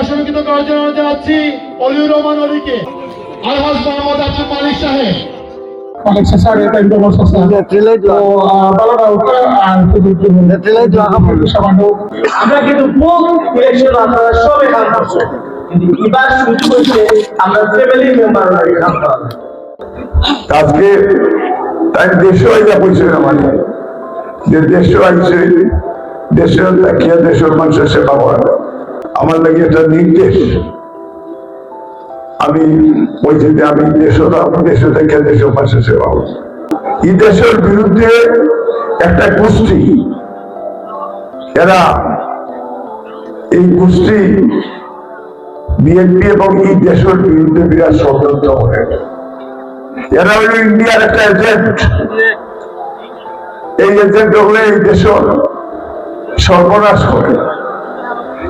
আশঙ্কিত করার জন্য অলিউর রহমান অলিকে। আলহাজ মোহাম্মদ আব্দুল মালিক সাহেব। অনেক শেষে এটা একদম অসুস্থ নেত্রীলাইট বারোটা উপরে আর সামান্য আমরা কিন্তু কোন ইলেকশন আপনারা সব এখান করছ এবার শুরু হয়েছে আমরা ফ্যামিলি মেম্বার এখান আজকে তাই দেশ যা বলছে মানে যে দেশ আইছে দেশের দেখিয়া দেশের মানুষের সেবা করা। আমার লাগে এটা নির্দেশ। আমি বলছি যে আমি দেশ দেশে থেকে দেশের মানুষের সেবা এই দেশের বিরুদ্ধে একটা গোষ্ঠী, এরা এই গোষ্ঠী বিএনপি এবং এই দেশের বিরুদ্ধে বিরাট ষড়যন্ত্র করে। এরা হলো ইন্ডিয়ার একটা এজেন্ট। এই এজেন্ট হলে এই দেশের সর্বনাশ করে।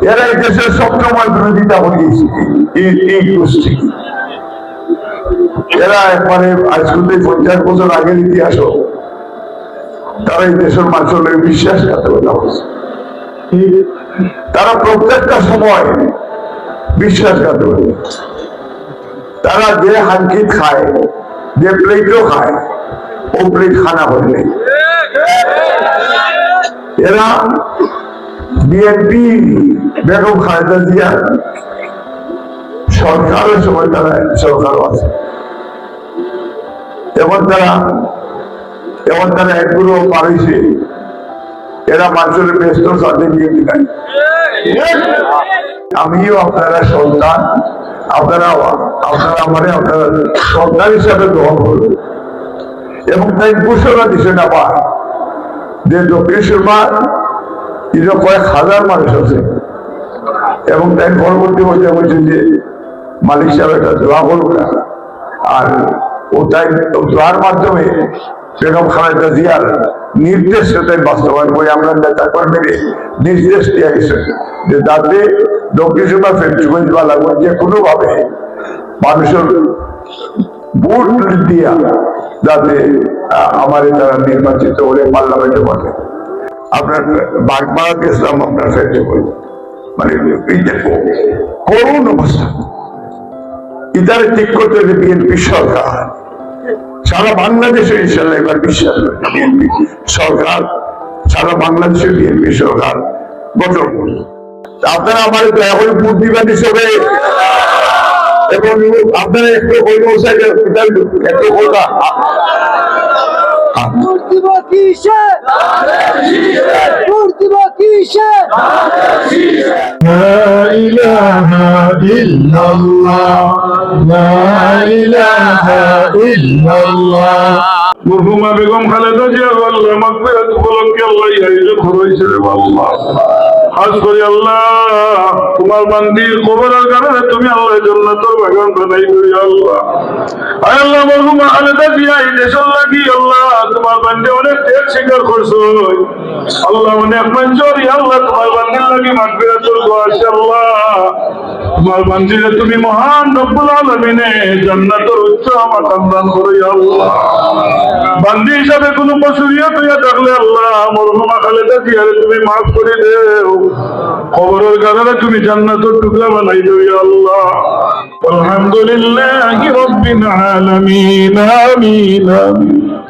এরা দেশের সবসময় বিরোধিতা করিয়েছে। এই- গোষ্ঠী। এরা পঞ্চাশ বছর আগের ইতিহাস তারা এই দেশের মানুষের তারা প্রত্যেকটা সময় বিশ্বাসঘাতকতা তারা যে হাঙ্কি খায়, যে প্লেটও খায়, ও প্লেট খানা হলে এরা বিএনপি বেগম খালেদা জিয়া সরকারের সময় তারা সরকার আছে। এবার তারা এবার তারা একগুলো পারিছে এরা মানুষের ব্যস্ত নিয়ে দিলেন আমিও আপনারা সন্তান, আপনারা আপনারা আমারে আপনারা সন্তান হিসাবে গ্রহণ করবেন। এবং তাই ঘোষণা দিচ্ছেন আবার যে দক্ষিণ এটা কয়েক হাজার মানুষ আছে। এবং তাই পরবর্তী পর্যায়ে বলছেন যে মালিক সাহেব একটা দোয়া করুক আর ও তাই দোয়ার মাধ্যমে বেগম খালেদা জিয়ার নির্দেশ তাই বাস্তবায়ন করে আমরা নেতা কর্মীকে নির্দেশ দিয়ে গেছে যে যাতে দক্ষিণ সুরমা ফেন্সগঞ্জ বা লাগবে যে কোনোভাবে মানুষের ভোট দিয়া যাতে আমার তারা নির্বাচিত হলে পার্লামেন্টে বসে। আপনার বাগমারা ইসলাম আপনার বলব মানে এই যে করুণ অবস্থা। ইতারে ঠিক করতে হবে বিএনপি সরকার সারা বাংলাদেশে ইনশাল্লাহ এবার বিশ্বাস বিএনপি সরকার সারা বাংলাদেশে বিএনপি সরকার গঠন আপনারা আমার দয়া করে বুদ্ধিমান হিসেবে এবং আপনারা একটু হইল একটু কিসে মূর্তিব কিসে لا إله إلا الله لا إله إلا الله মরহুমা বেগম খালেদা জিয়া আল্লাহ মাগফিরাত উপলক্ষে আল্লাহ এই আয়োজন করেছে রে আল্লাহ হাজ করি আল্লাহ তোমার বান্দির কবরের কারণে তুমি আল্লাহ জান্নাতের বাগান বানাই করি আল্লাহ আয় আল্লাহ মরহুমা খালেদা জিয়া এই দেশের লাগি আল্লাহ তোমার বান্দি অনেক ত্যাগ স্বীকার করছ। আল্লাহ অনেক মঞ্জুরি, আল্লাহ তোমার বান্দির লাগি মাগফিরাতুল আছে আল্লাহ। তোমার বান্দিরে তুমি মহান রব্বুল আলামিনে জান্নাতের উচ্চ মাকাম দান করো আল্লাহ। বান্দি হিসাবে কোনো কসুরিয়ত হইয়া থাকলে আল্লাহ, মরহুমা খালেদা জিয়ারে তুমি মাফ করে দেও। খবরের কারণে তুমি জান্নাতের টুকরা বানাই ইয়া আল্লাহ। আলহামদুলিল্লাহি রাব্বিল আলামিন, আমিন আমিন।